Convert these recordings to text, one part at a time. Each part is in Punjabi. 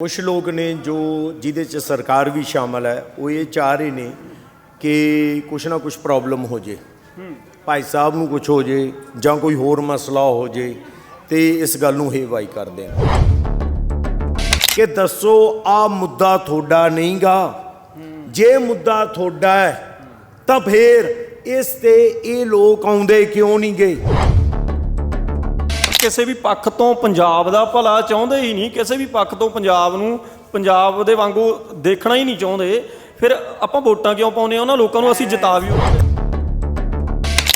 ਕੁਝ ਲੋਕ ਨੇ ਜੋ ਜਿਹਦੇ ਚ ਸਰਕਾਰ ਵੀ ਸ਼ਾਮਲ ਹੈ ਉਹ ਇਹ ਚਾਹ ਰਹੇ ਨੇ ਕਿ ਕੁਛ ਨਾ ਕੁਛ ਪ੍ਰੋਬਲਮ ਹੋ ਜੇ। ਭਾਈ ਸਾਹਿਬ ਨੂੰ ਕੁਝ ਹੋ ਜੇ ਜਾਂ ਕੋਈ ਹੋਰ ਮਸਲਾ ਹੋ ਜੇ ਤੇ ਇਸ ਗੱਲ ਨੂੰ ਹੇਵਾਈ ਕਰ ਦੇਣ ਕਿ ਦੱਸੋ ਆ ਮੁੱਦਾ ਤੁਹਾਡਾ ਨਹੀਂਗਾ। ਜੇ ਮੁੱਦਾ ਤੁਹਾਡਾ ਹੈ ਤਾਂ ਫੇਰ ਇਸ ਤੇ ਇਹ ਲੋਕ ਆਉਂਦੇ ਕਿਉਂ ਨਹੀਂ ਗਏ ਕਿਸੇ ਵੀ ਪੱਖ ਤੋਂ ਪੰਜਾਬ ਦਾ ਭਲਾ ਚਾਹੁੰਦੇ ਹੀ ਨਹੀਂ ਕਿਸੇ ਵੀ ਪੱਖ ਤੋਂ ਪੰਜਾਬ ਨੂੰ ਪੰਜਾਬ ਦੇ ਵਾਂਗੂ ਦੇਖਣਾ ਹੀ ਨਹੀਂ ਚਾਹੁੰਦੇ। ਫਿਰ ਆਪਾਂ ਵੋਟਾਂ ਕਿਉਂ ਪਾਉਂਦੇ ਆ ਉਹਨਾਂ ਲੋਕਾਂ ਨੂੰ ਅਸੀਂ ਜਿਤਾ ਵੀ ਉਹਨਾਂ ਦੇ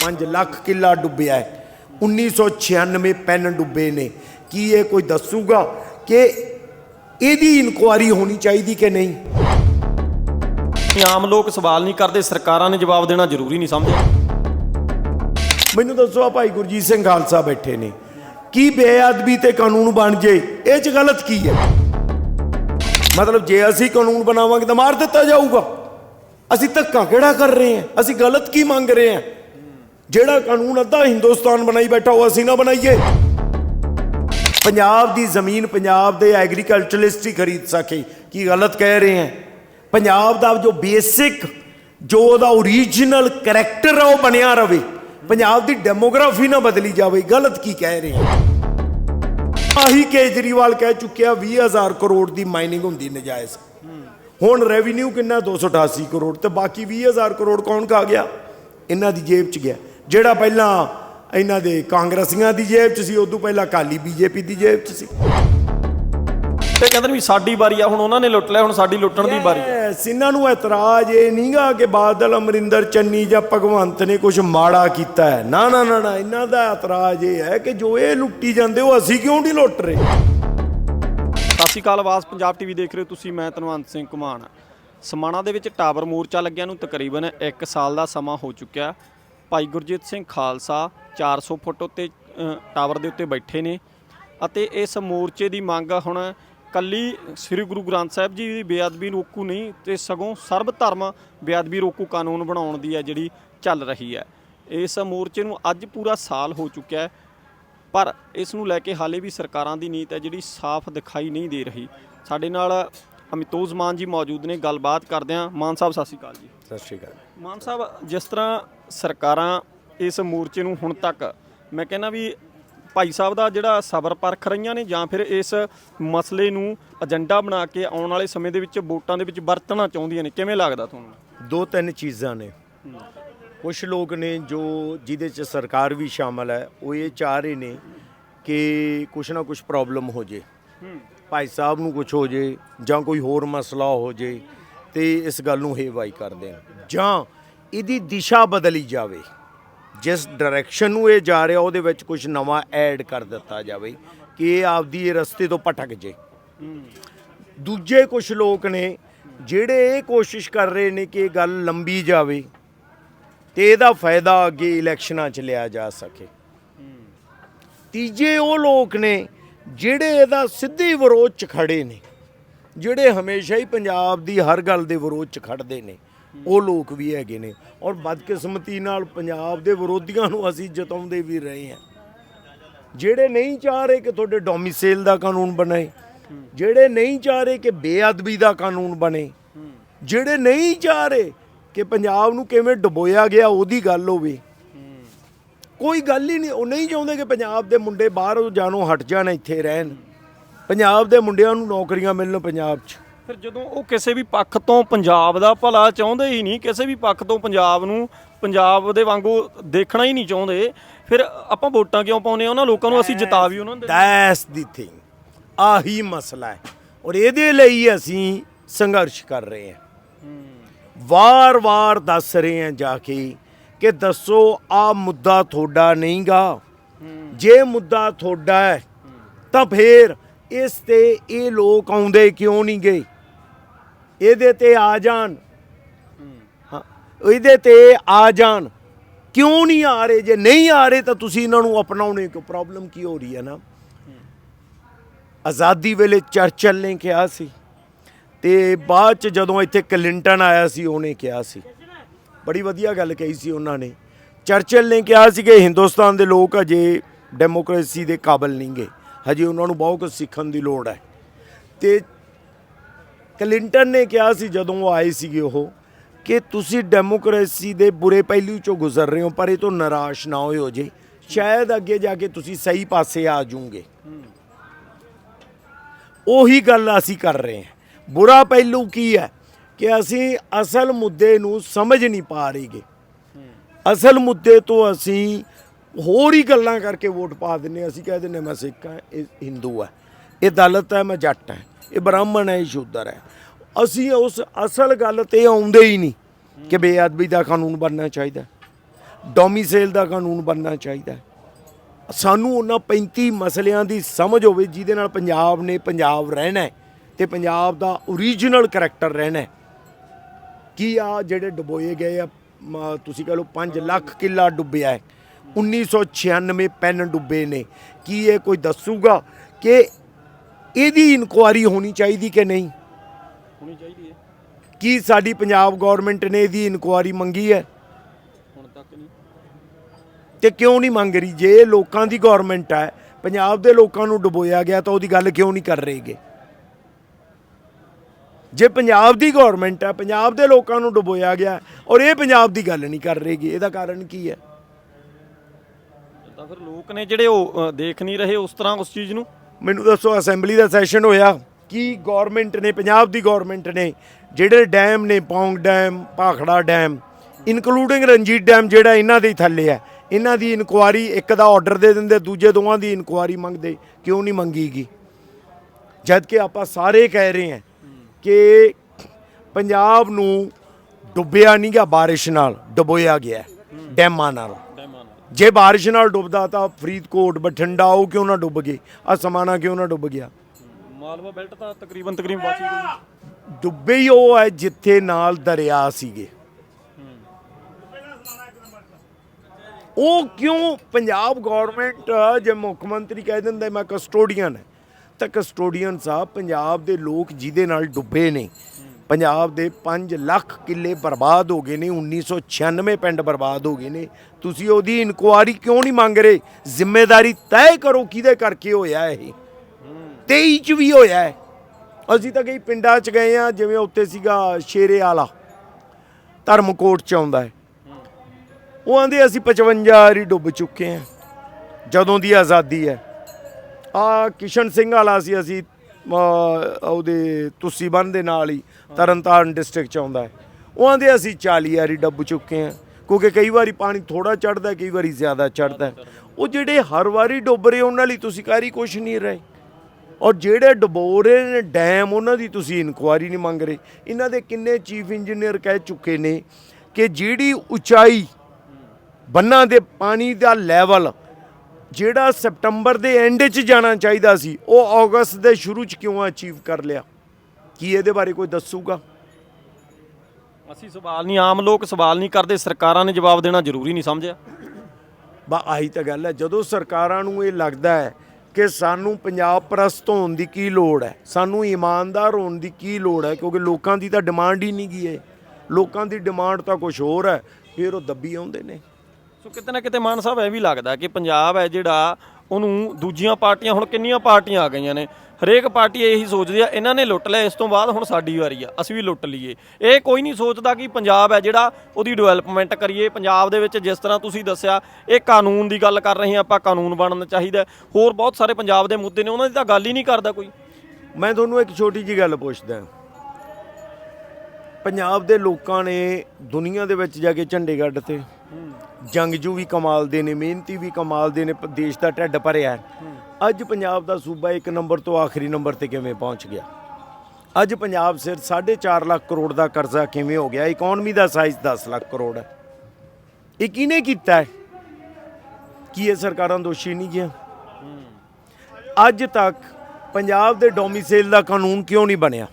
5 ਲੱਖ ਕਿੱਲਾ ਡੁੱਬਿਆ ਹੈ। 1996 ਪੈਨ ਡੁੱਬੇ ਨੇ। ਕੀ ਇਹ ਕੋਈ ਦੱਸੂਗਾ ਕਿ ਇਹਦੀ ਇਨਕੁਆਰੀ ਹੋਣੀ ਚਾਹੀਦੀ ਕਿ ਨਹੀਂ? ਆਮ ਲੋਕ ਸਵਾਲ ਨਹੀਂ ਕਰਦੇ ਸਰਕਾਰਾਂ ਨੇ ਜਵਾਬ ਦੇਣਾ ਜ਼ਰੂਰੀ ਨਹੀਂ ਸਮਝਿਆ ਮੈਨੂੰ ਦੱਸੋ ਆ ਭਾਈ ਗੁਰਜੀਤ ਸਿੰਘ ਖਾਲਸਾ ਬੈਠੇ ਨੇ। ਕੀ ਬੇਅਦਬੀ ਤੇ ਕਾਨੂੰਨ ਬਣ ਜੇ? ਇਹ ਚ ਗਲਤ ਕੀ ਹੈ? ਮਤਲਬ ਜੇ ਅਸੀਂ ਕਾਨੂੰਨ ਬਣਾਵਾਂਗੇ ਤਾਂ ਮਾਰ ਦਿੱਤਾ ਜਾਊਗਾ। ਅਸੀਂ ਧੱਕਾ ਕਿਹੜਾ ਕਰ ਰਹੇ ਹਾਂ? ਅਸੀਂ ਗਲਤ ਕੀ ਮੰਗ ਰਹੇ ਹਾਂ? ਜਿਹੜਾ ਕਾਨੂੰਨ ਅੱਧਾ ਹਿੰਦੁਸਤਾਨ ਬਣਾਈ ਬੈਠਾ ਉਹ ਅਸੀਂ ਨਾ ਬਣਾਈਏ। ਪੰਜਾਬ ਦੀ ਜ਼ਮੀਨ ਪੰਜਾਬ ਦੇ ਐਗਰੀਕਲਚਰਲਿਸਟ ਹੀ ਖਰੀਦ ਸਕੇ। ਕੀ ਗਲਤ ਕਹਿ ਰਹੇ ਹਾਂ? ਪੰਜਾਬ ਦਾ ਜੋ ਬੇਸਿਕ, ਜੋ ਉਹਦਾ ਓਰੀਜਨਲ ਕੈਰੈਕਟਰ ਆ ਉਹ ਬਣਿਆ ਰਵੇ। ਪੰਜਾਬ ਦੀ ਡੈਮੋਗ੍ਰਾਫੀ ਨਾ ਬਦਲੀ ਜਾਵੇ। ਗਲਤ ਕੀ ਕਹਿ ਰਹੇ ਹਾਂ? ਆਹੀ ਕੇਜਰੀਵਾਲ ਕਹਿ ਚੁੱਕਿਆ 20000 ਕਰੋੜ ਦੀ ਮਾਈਨਿੰਗ ਹੁੰਦੀ ਨਜਾਇਜ਼। ਹੁਣ ਰੈਵਨਿਊ ਕਿੰਨਾ? 288 ਕਰੋੜ ਤੇ ਬਾਕੀ 20000 ਕਰੋੜ ਕੌਣ ਖਾ ਗਿਆ? ਇਹਨਾਂ ਦੀ ਜੇਬ 'ਚ ਗਿਆ। ਜਿਹੜਾ ਪਹਿਲਾਂ ਇਹਨਾਂ ਦੇ ਕਾਂਗਰਸੀਆਂ ਦੀ ਜੇਬ 'ਚ ਸੀ, ਉਦੋਂ ਪਹਿਲਾਂ ਕਾਲੀ ਬੀਜੇਪੀ ਦੀ ਜੇਬ 'ਚ ਸੀ। ਤੇ ਕਹਿੰਦੇ ਨੇ ਵੀ ਸਾਡੀ ਵਾਰੀ ਆ ਹੁਣ ਉਹਨਾਂ ਨੇ ਲੁੱਟ ਲਿਆ ਹੁਣ ਸਾਡੀ ਲੁੱਟਣ ਦੀ ਵਾਰੀ ਆ। ਇਹਨਾਂ ਨੂੰ ਇਤਰਾਜ਼ ਇਹ ਨਹੀਂਗਾ ਕਿ ਬਾਦਲ ਅਮਰਿੰਦਰ ਚੰਨੀ ਜਾਂ ਭਗਵੰਤ ਨੇ ਕੁਝ ਮਾੜਾ ਕੀਤਾ ਹੈ। ਨਾ ਨਾ ਨਾ ਨਾ ਇਹਨਾਂ ਦਾ ਇਤਰਾਜ਼ ਇਹ ਹੈ ਕਿ ਜੋ ਇਹ ਲੁੱਟੀ ਜਾਂਦੇ ਉਹ ਅਸੀਂ ਕਿਉਂ ਨਹੀਂ ਲੁੱਟ ਰਹੇ? ਸਤਿ ਸ਼੍ਰੀ ਅਕਾਲ ਆਵਾਜ਼ ਪੰਜਾਬ ਟੀਵੀ ਦੇਖ ਰਹੇ ਹੋ ਤੁਸੀਂ ਮੈਂ ਤਨਵੰਤ ਸਿੰਘ ਕੁਮਾਨ ਸਮਾਣਾ ਦੇ ਵਿੱਚ ਟਾਵਰ ਮੋਰਚਾ ਲੱਗਿਆ ਨੂੰ ਤਕਰੀਬਨ 1 ਸਾਲ ਦਾ ਸਮਾਂ ਹੋ ਚੁੱਕਿਆ। ਭਾਈ ਗੁਰਜੀਤ ਸਿੰਘ ਖਾਲਸਾ 400 ਫੁੱਟ ਉੱਤੇ ਅ, ਟਾਵਰ ਦੇ ਉੱਤੇ ਬੈਠੇ ਨੇ ਅਤੇ ਇਸ ਮੋਰਚੇ ਦੀ ਮੰਗ ਹੁਣ ਕੱਲੀ ਸ੍ਰੀ ਗੁਰੂ ਗ੍ਰੰਥ ਸਾਹਿਬ ਜੀ ਦੀ ਬੇਅਦਬੀ ਰੋਕੂ ਨਹੀਂ ਤੇ ਸਗੋਂ ਸਰਬ ਧਰਮ ਬੇਅਦਬੀ ਰੋਕੂ ਕਾਨੂੰਨ ਬਣਾਉਣ ਦੀ ਹੈ ਜਿਹੜੀ ਚੱਲ ਰਹੀ ਹੈ। ਇਸ ਮੋਰਚੇ ਨੂੰ ਅੱਜ ਪੂਰਾ ਸਾਲ ਹੋ ਚੁੱਕਿਆ ਹੈ ਪਰ ਇਸ ਨੂੰ ਲੈ ਕੇ ਹਾਲੇ ਵੀ ਸਰਕਾਰਾਂ ਦੀ ਨੀਤ ਹੈ ਜਿਹੜੀ ਸਾਫ਼ ਦਿਖਾਈ ਨਹੀਂ ਦੇ ਰਹੀ। ਸਾਡੇ ਨਾਲ ਅਮਿਤੋਜ ਮਾਨ ਜੀ ਮੌਜੂਦ ਨੇ ਗੱਲਬਾਤ ਕਰਦੇ ਹਾਂ। ਮਾਨ ਸਾਹਿਬ ਸਤਿ ਸ਼੍ਰੀ ਅਕਾਲ ਜੀ। ਸਤਿ ਸ਼੍ਰੀ ਅਕਾਲ ਮਾਨ ਸਾਹਿਬ ਜਿਸ ਤਰ੍ਹਾਂ ਸਰਕਾਰਾਂ ਇਸ ਮੋਰਚੇ ਨੂੰ ਹੁਣ ਤੱਕ ਮੈਂ ਕਹਿੰਦਾ ਵੀ ਭਾਈ ਸਾਹਿਬ ਦਾ ਜਿਹੜਾ ਸਬਰ ਪਰਖ ਰਹੀਆਂ ਨੇ ਜਾਂ ਫਿਰ ਇਸ ਮਸਲੇ ਨੂੰ ਏਜੰਡਾ ਬਣਾ ਕੇ ਆਉਣ ਵਾਲੇ ਸਮੇਂ ਦੇ ਵਿੱਚ ਵੋਟਾਂ ਦੇ ਵਿੱਚ ਵਰਤਣਾ ਚਾਹੁੰਦੀਆਂ ਨੇ? ਕਿਵੇਂ ਲੱਗਦਾ ਤੁਹਾਨੂੰ? ਦੋ ਤਿੰਨ ਚੀਜ਼ਾਂ ਨੇ। ਕੁਝ ਲੋਕ ਨੇ ਜੋ ਜਿਹਦੇ ਚ ਸਰਕਾਰ ਵੀ ਸ਼ਾਮਲ ਹੈ ਉਹ ਇਹ ਚਾਹ ਰਹੇ ਨੇ ਕਿ ਕੁਛ ਨਾ ਕੁਛ ਪ੍ਰੋਬਲਮ ਹੋ ਜੇ। ਭਾਈ ਸਾਹਿਬ ਨੂੰ ਕੁਝ ਹੋ ਜੇ ਜਾਂ ਕੋਈ ਹੋਰ ਮਸਲਾ ਹੋ ਜੇ ਤੇ ਇਸ ਗੱਲ ਨੂੰ ਹੇਵਾਈ ਕਰ ਦੇਣ। ਜਾਂ ਇਹਦੀ ਦਿਸ਼ਾ ਬਦਲੀ ਜਾਵੇ। ਜਿਸ ਡਾਇਰੈਕਸ਼ਨ ਨੂੰ ਇਹ ਜਾ ਰਿਹਾ, ਉਹਦੇ ਵਿੱਚ ਕੁਝ ਨਵਾਂ ਐਡ ਕਰ ਦਿੱਤਾ ਜਾਵੇ ਕਿ ਇਹ ਆਪਦੀ ਇਹ ਰਸਤੇ ਤੋਂ ਭਟਕ ਜੇ। ਦੂਜੇ ਕੁਝ ਲੋਕ ਨੇ ਜਿਹੜੇ ਇਹ ਕੋਸ਼ਿਸ਼ ਕਰ ਰਹੇ ਨੇ ਕਿ ਇਹ ਗੱਲ ਲੰਬੀ ਜਾਵੇ ਤੇ ਇਹਦਾ ਫਾਇਦਾ ਅੱਗੇ ਇਲੈਕਸ਼ਨਾਂ 'ਚ ਲਿਆ ਜਾ ਸਕੇ। ਤੀਜੇ ਉਹ ਲੋਕ ਨੇ ਜਿਹੜੇ ਇਹਦਾ ਸਿੱਧੇ ਵਿਰੋਧ 'ਚ ਖੜੇ ਨੇ, ਜਿਹੜੇ ਹਮੇਸ਼ਾ ਹੀ ਪੰਜਾਬ ਦੀ ਹਰ ਗੱਲ ਦੇ ਵਿਰੋਧ 'ਚ ਖੜਦੇ ਨੇ। ਉਹ ਲੋਕ ਵੀ ਹੈਗੇ ਨੇ ਔਰ ਬਦਕਿਸਮਤੀ ਨਾਲ ਪੰਜਾਬ ਦੇ ਵਿਰੋਧੀਆਂ ਨੂੰ ਅਸੀਂ ਜਤਾਉਂਦੇ ਵੀ ਰਹੇ ਹਾਂ। ਜਿਹੜੇ ਨਹੀਂ ਚਾਹ ਰਹੇ ਕਿ ਤੁਹਾਡੇ ਡੋਮਿਸਾਈਲ ਦਾ ਕਾਨੂੰਨ ਬਣੇ, ਜਿਹੜੇ ਨਹੀਂ ਚਾਹ ਰਹੇ ਕਿ ਬੇਅਦਬੀ ਦਾ ਕਾਨੂੰਨ ਬਣੇ, ਜਿਹੜੇ ਨਹੀਂ ਚਾਹ ਰਹੇ ਕਿ ਪੰਜਾਬ ਨੂੰ ਕਿਵੇਂ ਡਬੋਇਆ ਗਿਆ ਉਹਦੀ ਗੱਲ ਹੋਵੇ। ਕੋਈ ਗੱਲ ਹੀ ਨਹੀਂ, ਉਹ ਨਹੀਂ ਚਾਹੁੰਦੇ ਕਿ ਪੰਜਾਬ ਦੇ ਮੁੰਡੇ ਬਾਹਰ ਜਾਣੋਂ ਹਟ ਜਾਣ, ਇੱਥੇ ਰਹਿਣ। ਪੰਜਾਬ ਦੇ ਮੁੰਡਿਆਂ ਨੂੰ ਨੌਕਰੀਆਂ ਮਿਲਣ ਪੰਜਾਬ 'ਚ। ਫਿਰ ਜਦੋਂ ਉਹ ਕਿਸੇ ਵੀ ਪੱਖ ਤੋਂ ਪੰਜਾਬ ਦਾ ਭਲਾ ਚਾਹੁੰਦੇ ਹੀ ਨਹੀਂ ਕਿਸੇ ਵੀ ਪੱਖ ਤੋਂ ਪੰਜਾਬ ਨੂੰ ਪੰਜਾਬ ਦੇ ਵਾਂਗੂ ਦੇਖਣਾ ਹੀ ਨਹੀਂ ਚਾਹੁੰਦੇ ਫਿਰ ਆਪਾਂ ਵੋਟਾਂ ਕਿਉਂ ਪਾਉਂਦੇ ਆ ਉਹਨਾਂ ਲੋਕਾਂ ਨੂੰ ਅਸੀਂ ਜਿਤਾ ਵੀ ਉਹਨਾਂ ਦੇ ਦੈਟਸ ਦੀ ਥਿੰਗ ਆਹੀ ਮਸਲਾ ਹੈ। ਔਰ ਇਹਦੇ ਲਈ ਅਸੀਂ ਸੰਘਰਸ਼ ਕਰ ਰਹੇ ਹਾਂ। ਵਾਰ-ਵਾਰ ਦੱਸ ਰਹੇ ਹਾਂ ਜਾ ਕੇ ਕਿ ਦੱਸੋ ਆ ਮੁੱਦਾ ਤੁਹਾਡਾ ਨਹੀਂਗਾ। ਜੇ ਮੁੱਦਾ ਤੁਹਾਡਾ ਹੈ ਤਾਂ ਫੇਰ ਇਸ ਤੇ ਇਹ ਲੋਕ ਆਉਂਦੇ ਕਿਉਂ ਨਹੀਂ ਗਏ ਇਹਦੇ ਤੇ ਆ ਜਾਣ। ਹਾਂ, ਇਹਦੇ ਤੇ ਆ ਜਾਣ। ਕਿਉਂ ਨਹੀਂ ਆ ਰਹੇ? ਜੇ ਨਹੀਂ ਆ ਰਹੇ ਤਾਂ ਤੁਸੀਂ ਇਹਨਾਂ ਨੂੰ ਅਪਣਾਉਣੇ ਕਿਉਂ? ਪ੍ਰੋਬਲਮ ਕੀ ਹੋ ਰਹੀ ਹੈ ਨਾ? ਆਜ਼ਾਦੀ ਵੇਲੇ ਚਰਚਲ ਨੇ ਕਿਹਾ ਸੀ ਤੇ ਬਾਅਦ ਚ ਜਦੋਂ ਇੱਥੇ ਕਲਿੰਟਨ ਆਇਆ ਸੀ, ਉਹਨੇ ਕਿਹਾ ਸੀ। ਬੜੀ ਵਧੀਆ ਗੱਲ ਕਹੀ ਸੀ ਉਹਨਾਂ ਨੇ। ਚਰਚਲ ਨੇ ਕਿਹਾ ਸੀ ਕਿ ਹਿੰਦੁਸਤਾਨ ਦੇ ਲੋਕ ਅਜੇ ਡੈਮੋਕ੍ਰੇਸੀ ਦੇ ਕਾਬਲ ਨਹੀਂ ਗਏ ਹਜੇ ਉਹਨਾਂ ਨੂੰ ਬਹੁਤ ਕੁਝ ਸਿੱਖਣ ਦੀ ਲੋੜ ਹੈ। ਤੇ ਕਲਿੰਟਨ ਨੇ ਕਿਹਾ ਸੀ ਜਦੋਂ ਉਹ ਆਏ ਸੀਗੇ ਉਹ ਕਿ ਤੁਸੀਂ ਡੈਮੋਕ੍ਰੇਸੀ ਦੇ ਬੁਰੇ ਪਹਿਲੂ ਚੋਂ ਗੁਜ਼ਰ ਰਹੇ ਹੋ, ਪਰ ਇਹ ਤੋਂ ਨਿਰਾਸ਼ ਨਾ ਹੋਇਓ ਜੇ। ਸ਼ਾਇਦ ਅੱਗੇ ਜਾ ਕੇ ਤੁਸੀਂ ਸਹੀ ਪਾਸੇ ਆ ਜਾਓਗੇ। ਉਹੀ ਗੱਲ ਅਸੀਂ ਕਰ ਰਹੇ ਹਾਂ। ਬੁਰਾ ਪਹਿਲੂ ਕੀ ਹੈ ਕਿ ਅਸੀਂ ਅਸਲ ਮੁੱਦੇ ਨੂੰ ਸਮਝ ਨਹੀਂ ਪਾ ਰਹੇਗੇ। ਅਸਲ ਮੁੱਦੇ ਤੋਂ ਅਸੀਂ ਹੋਰ ਹੀ ਗੱਲਾਂ ਕਰਕੇ ਵੋਟ ਪਾ ਦਿੰਨੇ ਅਸੀਂ ਕਹਿ ਦਿੰਨੇ ਮੈਂ ਸਿੱਖ ਹਾਂ, ਇਹ ਹਿੰਦੂ ਹੈ। ਇਹ ਦਲਿਤ ਹੈ, ਮੈਂ ਜੱਟ ਹਾਂ। ਇਹ ਬ੍ਰਾਹਮਣ ਹੈ, ਇਹ ਸ਼ੂਦਰ ਹੈ। ਅਸੀਂ ਉਸ ਅਸਲ ਗੱਲ ਤੇ ਆਉਂਦੇ ਹੀ ਨਹੀਂ ਕਿ ਬੇਅਦਬੀ ਦਾ ਕਾਨੂੰਨ ਬਣਨਾ ਚਾਹੀਦਾ। ਡੋਮਿਸਾਈਲ ਦਾ ਕਾਨੂੰਨ ਬਣਨਾ ਚਾਹੀਦਾ। ਸਾਨੂੰ ਉਹਨਾਂ 35 ਮਸਲਿਆਂ ਦੀ ਸਮਝ ਹੋਵੇ ਜਿਹਦੇ ਨਾਲ ਪੰਜਾਬ ਨੇ ਪੰਜਾਬ ਰਹਿਣਾ ਹੈ ਤੇ ਪੰਜਾਬ ਦਾ ਓਰੀਜਨਲ ਕੈਰੈਕਟਰ ਰਹਿਣਾ ਕੀ ਆ ਜਿਹੜੇ ਡੁਬੋਏ ਗਏ ਆ, ਮ- ਤੁਸੀਂ ਕਹ ਲਓ 5 ਲੱਖ ਕਿੱਲਾ ਡੁੱਬਿਆ ਹੈ। 1996 ਪੈਨ ਡੁੱਬੇ ਨੇ। ਕੀ ਇਹ ਕੋਈ ਦੱਸੂਗਾ ਕਿ ਇਹਦੀ ਇਨਕੁਆਰੀ ਹੋਣੀ ਚਾਹੀਦੀ ਕਿ ਨਹੀਂ? ਹੋਣੀ ਚਾਹੀਦੀ ਹੈ। ਕੀ ਸਾਡੀ ਪੰਜਾਬ ਗਵਰਨਮੈਂਟ ਨੇ ਇਹਦੀ ਇਨਕੁਆਰੀ ਮੰਗੀ ਹੈ? ਹੁਣ ਤੱਕ ਨਹੀਂ। ਤੇ ਕਿਉਂ ਨਹੀਂ ਮੰਗ ਰਹੀ? ਜੇ ਲੋਕਾਂ ਦੀ ਗਵਰਨਮੈਂਟ ਹੈ ਪੰਜਾਬ ਦੇ ਲੋਕਾਂ ਨੂੰ ਡੁਬੋਇਆ ਗਿਆ ਤਾਂ ਉਹਦੀ ਗੱਲ ਕਿਉਂ ਨਹੀਂ ਕਰ ਰਹੇਗੇ ਜੇ ਪੰਜਾਬ ਦੀ ਗਵਰਨਮੈਂਟ ਹੈ ਪੰਜਾਬ ਦੇ ਲੋਕਾਂ ਨੂੰ ਡੁਬੋਇਆ ਗਿਆ ਔਰ ਇਹ ਪੰਜਾਬ ਦੀ ਗੱਲ ਨਹੀਂ ਕਰ ਰਹੇਗੀ ਇਹਦਾ ਕਾਰਨ ਕੀ ਹੈ? ਤਾਂ ਫਿਰ ਲੋਕ ਨੇ ਜਿਹੜੇ ਉਹ ਅ, ਦੇਖ ਨਹੀਂ ਰਹੇ ਉਸ ਤਰ੍ਹਾਂ ਉਸ ਚੀਜ਼ ਨੂੰ? ਮੈਨੂੰ ਦੱਸੋ ਅਸੈਂਬਲੀ ਦਾ ਸੈਸ਼ਨ ਹੋਇਆ। ਕੀ ਗਵਰਨਮੈਂਟ ਨੇ, ਪੰਜਾਬ ਦੀ ਗਵਰਨਮੈਂਟ ਨੇ, ਜਿਹੜੇ ਡੈਮ ਨੇ Pong dam Bhakra dam including Ranjit dam ਜਿਹੜਾ ਇਹਨਾਂ ਦੇ ਥੱਲੇ ਹੈ, ਇਹਨਾਂ ਦੀ ਇਨਕੁਆਰੀ ਇੱਕ ਦਾ ਆਰਡਰ ਦੇ ਦਿੰਦੇ, ਦੂਜੇ ਦੋਵਾਂ ਦੀ ਇਨਕੁਆਰੀ ਮੰਗਦੇ, ਕਿਉਂ ਨਹੀਂ ਮੰਗੀਗੀ? ਜਦ ਕਿ ਆਪਾਂ ਸਾਰੇ ਕਹਿ ਰਹੇ ਹਾਂ ਕਿ ਪੰਜਾਬ ਨੂੰ ਡੁੱਬਿਆ ਨਹੀਂ ਗਿਆ, ਬਾਰਿਸ਼ ਨਾਲ, ਡੁਬੋਇਆ ਗਿਆ ਡੈਮਾਂ ਨਾਲ। ਜੇ ਬਾਰਿਸ਼ ਨਾਲ ਡੁੱਬਦਾ ਤਾਂ ਫਰੀਦਕੋਟ, ਬਠਿੰਡਾ, ਉਹ ਕਿਉਂ ਨਾ ਡੁੱਬ ਗਏ? ਆ ਸਮਾਣਾ ਕਿਉਂ ਨਾ ਡੁੱਬ ਗਿਆ? ਮਾਲਵਾ ਬੈਲਟ ਤਾਂ ਤਕਰੀਬਨ ਤਕਰੀਬਨ ਬਚ ਹੀ ਗਈ। ਡੁੱਬੇ ਹੀ ਉਹ ਹੈ ਜਿੱਥੇ ਨਾਲ ਦਰਿਆ ਸੀਗੇ। ਉਹ ਕਿਉਂ ਪੰਜਾਬ ਗਵਰਨਮੈਂਟ ਜੇ ਮੁੱਖ ਮੰਤਰੀ ਕਹਿ ਦਿੰਦਾ ਮੈਂ ਕਸਟੋਡੀਅਨ ਹੈ, ਤਾਂ ਕਸਟੋਡੀਅਨ ਸਾਹਿਬ ਪੰਜਾਬ ਦੇ ਲੋਕ ਜਿਹਦੇ ਨਾਲ ਡੁੱਬੇ ਨੇ, ਪੰਜਾਬ ਦੇ 5 ਲੱਖ ਕਿੱਲੇ ਬਰਬਾਦ ਹੋ ਗਏ ਨੇ 1996 ਪਿੰਡ ਬਰਬਾਦ ਹੋ ਗਏ ਨੇ। ਤੁਸੀਂ ਉਹਦੀ ਇਨਕੁਆਰੀ ਕਿਉਂ ਨਹੀਂ ਮੰਗ ਰਹੇ? ਜ਼ਿੰਮੇਵਾਰੀ ਤੈਅ ਕਰੋ ਕਿਹਦੇ ਕਰਕੇ ਹੋਇਆ ਇਹ। 23 ਚ ਵੀ ਹੋਇਆ ਹੈ। ਅਸੀਂ ਤਾਂ ਕਈ ਪਿੰਡਾਂ ਚ ਗਏ ਆ ਜਿਵੇਂ ਉੱਥੇ ਸੀਗਾ ਸ਼ੇਰੇ ਆਲਾ ਧਰਮਕੋਟ ਚ ਆਉਂਦਾ ਹੈ। ਉਹ ਆਂਦੇ ਅਸੀਂ 55 ਵਾਰੀ ਡੁੱਬ ਚੁੱਕੇ ਆ ਜਦੋਂ ਦੀ ਆਜ਼ਾਦੀ ਹੈ। ਆ ਕਿਸ਼ਨ ਸਿੰਘ ਵਾਲਾ ਸੀ ਅਸੀਂ ਉਹਦੇ ਤੁਸੀ ਬੰਨ ਦੇ ਨਾਲ ਹੀ ਤਰਨਤਾਰਨ ਡਿਸਟ੍ਰਿਕਟ ਚ ਆਉਂਦਾ ਹੈ। ਉਹ ਆਂਦੇ ਅਸੀਂ 40 ਵਾਰੀ ਡੁੱਬ ਚੁੱਕੇ ਆ ਕਿਉਂਕਿ ਕਈ ਵਾਰੀ ਪਾਣੀ ਥੋੜਾ ਚੜਦਾ ਕਈ ਵਾਰੀ ਜ਼ਿਆਦਾ ਚੜਦਾ ਉਹ ਜਿਹੜੇ ਹਰ ਵਾਰੀ ਡੁੱਬ ਰਹੇ, ਉਹਨਾਂ ਲਈ ਤੁਸੀਂ ਕਾਰੀ ਕੁਛ ਨਹੀਂ ਰਹੇ। ਔਰ ਜਿਹੜੇ ਡੁਬੋ ਰਹੇ ਨੇ ਡੈਮ ਉਹਨਾਂ ਦੀ ਤੁਸੀਂ ਇਨਕੁਆਰੀ ਨਹੀਂ ਮੰਗ ਰਹੇ। ਇਹਨਾਂ ਦੇ ਕਿੰਨੇ ਚੀਫ ਇੰਜੀਨੀਅਰ ਕਹਿ ਚੁੱਕੇ ਨੇ ਕਿ ਜਿਹੜੀ ਉਚਾਈ ਬੰਨਾਂ ਦੇ ਪਾਣੀ ਦਾ ਲੈਵਲ ਜਿਹੜਾ ਸਪਟੰਬਰ ਦੇ ਐਂਡ 'ਚ ਜਾਣਾ ਚਾਹੀਦਾ ਸੀ ਉਹ ਅਗਸਤ ਦੇ ਸ਼ੁਰੂ 'ਚ ਕਿਉਂ ਅਚੀਵ ਕਰ ਲਿਆ? ਕੀ ਇਹਦੇ ਬਾਰੇ ਕੋਈ ਦੱਸੂਗਾ? ਅਸੀਂ ਸਵਾਲ ਨਹੀਂ ਆਮ ਲੋਕ ਸਵਾਲ ਨਹੀਂ ਕਰਦੇ ਸਰਕਾਰਾਂ ਨੇ ਜਵਾਬ ਦੇਣਾ ਜ਼ਰੂਰੀ ਨਹੀਂ ਸਮਝਿਆ। ਬਾ ਆਹੀ ਤਾਂ ਗੱਲ ਹੈ ਜਦੋਂ ਸਰਕਾਰਾਂ ਨੂੰ ਇਹ ਲੱਗਦਾ ਹੈ ਕਿ ਸਾਨੂੰ ਪੰਜਾਬ ਪ੍ਰਸਤ ਹੋਣ ਦੀ ਕੀ ਲੋੜ ਹੈ? ਸਾਨੂੰ ਇਮਾਨਦਾਰ ਹੋਣ ਦੀ ਕੀ ਲੋੜ ਹੈ? ਕਿਉਂਕਿ ਲੋਕਾਂ ਦੀ ਤਾਂ ਡਿਮਾਂਡ ਹੀ ਨਹੀਂ ਗਈ ਹੈ ਲੋਕਾਂ ਦੀ ਡਿਮਾਂਡ ਤਾਂ ਕੁਝ ਹੋਰ ਹੈ। ਫਿਰ ਉਹ ਦੱਬੀ ਆਉਂਦੇ ਨੇ। ਸੋ ਕਿਤੇ ਨਾ ਕਿਤੇ ਮਾਨ ਸਾਹਿਬ, ਇਹ ਵੀ ਲੱਗਦਾ ਕਿ ਪੰਜਾਬ ਹੈ ਜਿਹੜਾ ਉਹਨੂੰ ਦੂਜੀਆਂ ਪਾਰਟੀਆਂ ਹੁਣ ਕਿੰਨੀਆਂ ਪਾਰਟੀਆਂ ਆ ਗਈਆਂ ਨੇ? ਹਰੇਕ ਪਾਰਟੀ ਇਹੀ ਸੋਚਦੀ ਆ ਇਹਨਾਂ ਨੇ ਲੁੱਟ ਲਿਆ ਇਸ ਤੋਂ ਬਾਅਦ ਹੁਣ ਸਾਡੀ ਵਾਰੀ ਆ ਅਸੀਂ ਵੀ ਲੁੱਟ ਲਈਏ। ਇਹ ਕੋਈ ਨਹੀਂ ਸੋਚਦਾ ਕਿ ਪੰਜਾਬ ਹੈ ਜਿਹੜਾ ਉਹਦੀ ਡਿਵੈਲਪਮੈਂਟ ਕਰੀਏ। ਪੰਜਾਬ ਦੇ ਵਿੱਚ ਜਿਸ ਤਰ੍ਹਾਂ ਤੁਸੀਂ ਦੱਸਿਆ ਇਹ ਕਾਨੂੰਨ ਦੀ ਗੱਲ ਕਰ ਰਹੇ ਹਾਂ ਆਪਾਂ ਕਾਨੂੰਨ ਬਣਨਾ ਚਾਹੀਦਾ। ਹੋਰ ਬਹੁਤ ਸਾਰੇ ਪੰਜਾਬ ਦੇ ਮੁੱਦੇ ਨੇ ਉਹਨਾਂ ਦੀ ਤਾਂ ਗੱਲ ਹੀ ਨਹੀਂ ਕਰਦਾ ਕੋਈ। ਮੈਂ ਤੁਹਾਨੂੰ ਇੱਕ ਛੋਟੀ ਜੀ ਗੱਲ ਪੁੱਛਦਾ ਪੰਜਾਬ ਦੇ ਲੋਕਾਂ ਨੇ ਦੁਨੀਆ ਦੇ ਵਿੱਚ ਜਾ ਕੇ ਝੰਡੇ ਗੱਡ ਤੇ ਜੰਗਜੂ ਵੀ ਕਮਾਲ ਦੇ ਨੇ ਮਿਹਨਤੀ ਵੀ ਕਮਾਲ ਦੇ ਨੇ ਦੇਸ਼ ਦਾ ਢਿੱਡ ਭਰਿਆ। ਅੱਜ ਪੰਜਾਬ ਦਾ ਸੂਬਾ ਇੱਕ ਨੰਬਰ ਤੋਂ ਆਖਰੀ ਨੰਬਰ ਤੇ ਕਿਵੇਂ ਪਹੁੰਚ ਗਿਆ? ਅੱਜ ਪੰਜਾਬ ਸਿਰ 4.5 ਲੱਖ ਕਰੋੜ ਦਾ ਕਰਜ਼ਾ ਕਿਵੇਂ ਹੋ ਗਿਆ? ਇਕਨੋਮੀ ਦਾ ਸਾਈਜ਼ 10 ਲੱਖ ਕਰੋੜ ਹੈ। ਇਹ ਕਿਹਨੇ ਕੀਤਾ ਹੈ? ਕੀ ਇਹ ਸਰਕਾਰਾਂ ਦੋਸ਼ੀ ਨਹੀਂ ਗਿਆ ਅੱਜ ਤੱਕ ਪੰਜਾਬ ਦੇ ਡੋਮਿਸਾਈਲ ਦਾ ਕਾਨੂੰਨ ਕਿਉਂ ਨਹੀਂ ਬਣਿਆ?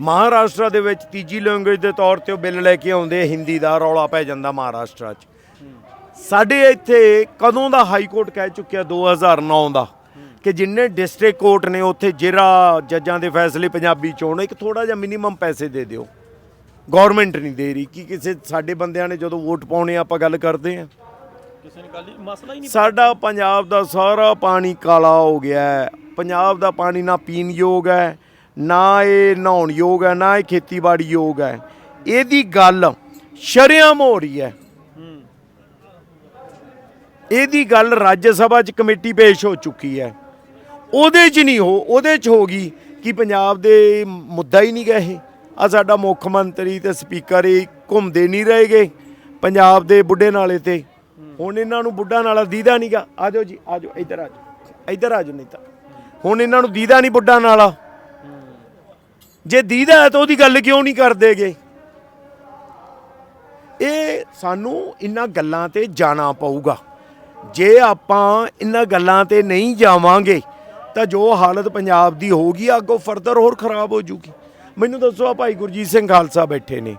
ਮਹਾਰਾਸ਼ਟਰ ਦੇ ਵਿੱਚ ਤੀਜੀ ਲੈਂਗੁਏਜ ਦੇ ਤੌਰ ਤੇ ਉਹ ਬਿੱਲ ਲੈ ਕੇ ਆਉਂਦੇ ਹਿੰਦੀ ਦਾ ਰੌਲਾ ਪੈ ਜਾਂਦਾ ਮਹਾਰਾਸ਼ਟਰ 'ਚ। ਸਾਡੇ ਇੱਥੇ ਕਦੋਂ ਦਾ ਹਾਈ ਕੋਰਟ ਕਹਿ ਚੁੱਕਿਆ? 2009 ਦਾ। ਕਿ ਜਿੰਨੇ ਡਿਸਟ੍ਰਿਕਟ ਕੋਰਟ ਨੇ ਉੱਥੇ ਜਿਹੜਾ ਜੱਜਾਂ ਦੇ ਫੈਸਲੇ ਪੰਜਾਬੀ ਚ ਹੋਣ ਇੱਕ ਥੋੜਾ ਜਿਹਾ ਮਿਨੀਮਮ ਪੈਸੇ ਦੇ ਦਿਓ। ਗਵਰਨਮੈਂਟ ਨਹੀਂ ਦੇ ਰਹੀ। ਕਿ ਕਿਸੇ ਸਾਡੇ ਬੰਦਿਆਂ ਨੇ ਜਦੋਂ ਵੋਟ ਪਾਉਣੇ ਆਪਾਂ ਗੱਲ ਕਰਦੇ ਆ। ਕਿਸੇ ਨੇ ਗੱਲ ਹੀ ਮਸਲਾ ਹੀ ਨਹੀਂ ਸਾਡਾ ਪੰਜਾਬ ਦਾ ਸਾਰਾ ਪਾਣੀ ਕਾਲਾ ਹੋ ਗਿਆ ਹੈ। ਪੰਜਾਬ ਦਾ ਪਾਣੀ ਨਾ ਪੀਣ ਯੋਗ ਹੈ। ਨਾ ਇਹ ਨਹਾਉਣ ਯੋਗ ਹੈ, ਨਾ ਇਹ ਖੇਤੀਬਾੜੀ ਯੋਗ ਹੈ। ਇਹਦੀ ਗੱਲ ਸ਼ਰੇਆਮ ਹੋ ਰਹੀ ਹੈ। ਇਹਦੀ ਗੱਲ ਰਾਜ ਸਭਾ 'ਚ ਕਮੇਟੀ ਪੇਸ਼ ਹੋ ਚੁੱਕੀ ਹੈ। ਉਹਦੇ 'ਚ ਨਹੀਂ ਹੋ, ਉਹਦੇ 'ਚ ਹੋ ਗਈ ਕਿ ਪੰਜਾਬ ਦੇ ਮੁੱਦਾ ਹੀ ਨਹੀਂ ਗਾ ਇਹ। ਆ ਸਾਡਾ ਮੁੱਖ ਮੰਤਰੀ ਤੇ ਸਪੀਕਰ ਇਹ ਘੁੰਮਦੇ ਨਹੀਂ ਰਹੇਗੇ ਪੰਜਾਬ ਦੇ ਬੁੱਢੇ ਨਾਲੇ ਤੇ। ਹੁਣ ਇਹਨਾਂ ਨੂੰ ਬੁੱਢਾ ਨਾਲਾ ਦੀਦਾ ਨਹੀਂਗਾ ਆਜੋ ਜੀ ਆਜੋ ਇੱਧਰ ਆਜੋ ਇੱਧਰ ਆਜੋ ਨਹੀਂ ਤਾਂ। ਹੁਣ ਇਹਨਾਂ ਨੂੰ ਦੀਦਾ ਨਹੀਂ ਬੁੱਢਾ ਨਾਲਾ। ਜੇ ਦੀਦਾ ਹੈ ਤਾਂ ਉਹਦੀ ਗੱਲ ਕਿਉਂ ਨਹੀਂ ਕਰਦੇਗੇ? ਇਹ ਸਾਨੂੰ ਇਹਨਾਂ ਗੱਲਾਂ ਤੇ ਜਾਣਾ ਪਊਗਾ। ਜੇ ਆਪਾਂ ਇਹਨਾਂ ਗੱਲਾਂ ਤੇ ਨਹੀਂ ਜਾਵਾਂਗੇ, ਤਾਂ ਜੋ ਹਾਲਤ ਪੰਜਾਬ ਦੀ ਹੋਊਗੀ, ਅੱਗੋਂ ਫਰਦਰ ਹੋਰ ਖਰਾਬ ਹੋ ਜੂਗੀ। ਮੈਨੂੰ ਦੱਸੋ ਆ ਭਾਈ ਗੁਰਜੀਤ ਸਿੰਘ ਖਾਲਸਾ ਬੈਠੇ ਨੇ।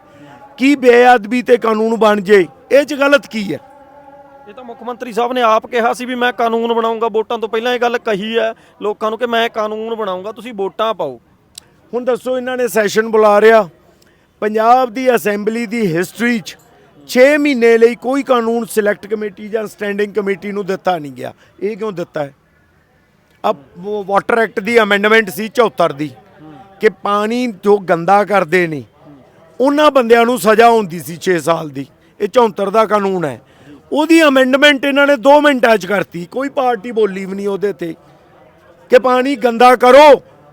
ਕੀ ਬੇਅਦਬੀ ਤੇ ਕਾਨੂੰਨ ਬਣ ਜੇ? ਇਹ ਚ ਗਲਤ ਕੀ ਹੈ? ਇਹ ਤਾਂ ਮੁੱਖ ਮੰਤਰੀ ਸਾਹਿਬ ਨੇ ਆਪ ਕਿਹਾ ਸੀ ਵੀ ਮੈਂ ਕਾਨੂੰਨ ਬਣਾਉਂਗਾ। ਵੋਟਾਂ ਤੋਂ ਪਹਿਲਾਂ ਇਹ ਗੱਲ ਕਹੀ ਹੈ ਲੋਕਾਂ ਨੂੰ ਕਿ ਮੈਂ ਕਾਨੂੰਨ ਬਣਾਉਂਗਾ, ਤੁਸੀਂ ਵੋਟਾਂ ਪਾਓ। ਹੁਣ ਦੱਸੋ ਇਹਨਾਂ ਨੇ ਸੈਸ਼ਨ ਬੁਲਾ ਰਿਆ। ਪੰਜਾਬ ਦੀ ਅਸੈਂਬਲੀ ਦੀ ਹਿਸਟਰੀ 'ਚ 6 ਮਹੀਨੇ ਲਈ ਕੋਈ ਕਾਨੂੰਨ ਸਿਲੈਕਟ ਕਮੇਟੀ ਜਾਂ ਸਟੈਂਡਿੰਗ ਕਮੇਟੀ ਨੂੰ ਦਿੱਤਾ ਨਹੀਂ ਗਿਆ। ਇਹ ਕਿਉਂ ਦਿੱਤਾ ਹੈ? ਅਬ ਵਾਟਰ ਐਕਟ ਦੀ ਅਮੈਂਡਮੈਂਟ ਸੀ 74 ਦੀ ਕਿ ਪਾਣੀ ਜੋ ਗੰਦਾ ਕਰਦੇ ਨੇ, ਉਹਨਾਂ ਬੰਦਿਆਂ ਨੂੰ ਸਜ਼ਾ ਹੁੰਦੀ ਸੀ 6 ਸਾਲ ਦੀ। ਇਹ 74 ਦਾ ਕਾਨੂੰਨ ਹੈ। ਉਹਦੀ ਅਮੈਂਡਮੈਂਟ ਇਹਨਾਂ ਨੇ 2 ਮਿੰਟਾਂ 'ਚ ਕਰਤੀ। ਕੋਈ ਪਾਰਟੀ ਬੋਲੀ ਵੀ ਨਹੀਂ ਉਹਦੇ ਤੇ ਕਿ ਪਾਣੀ ਗੰਦਾ ਕਰੋ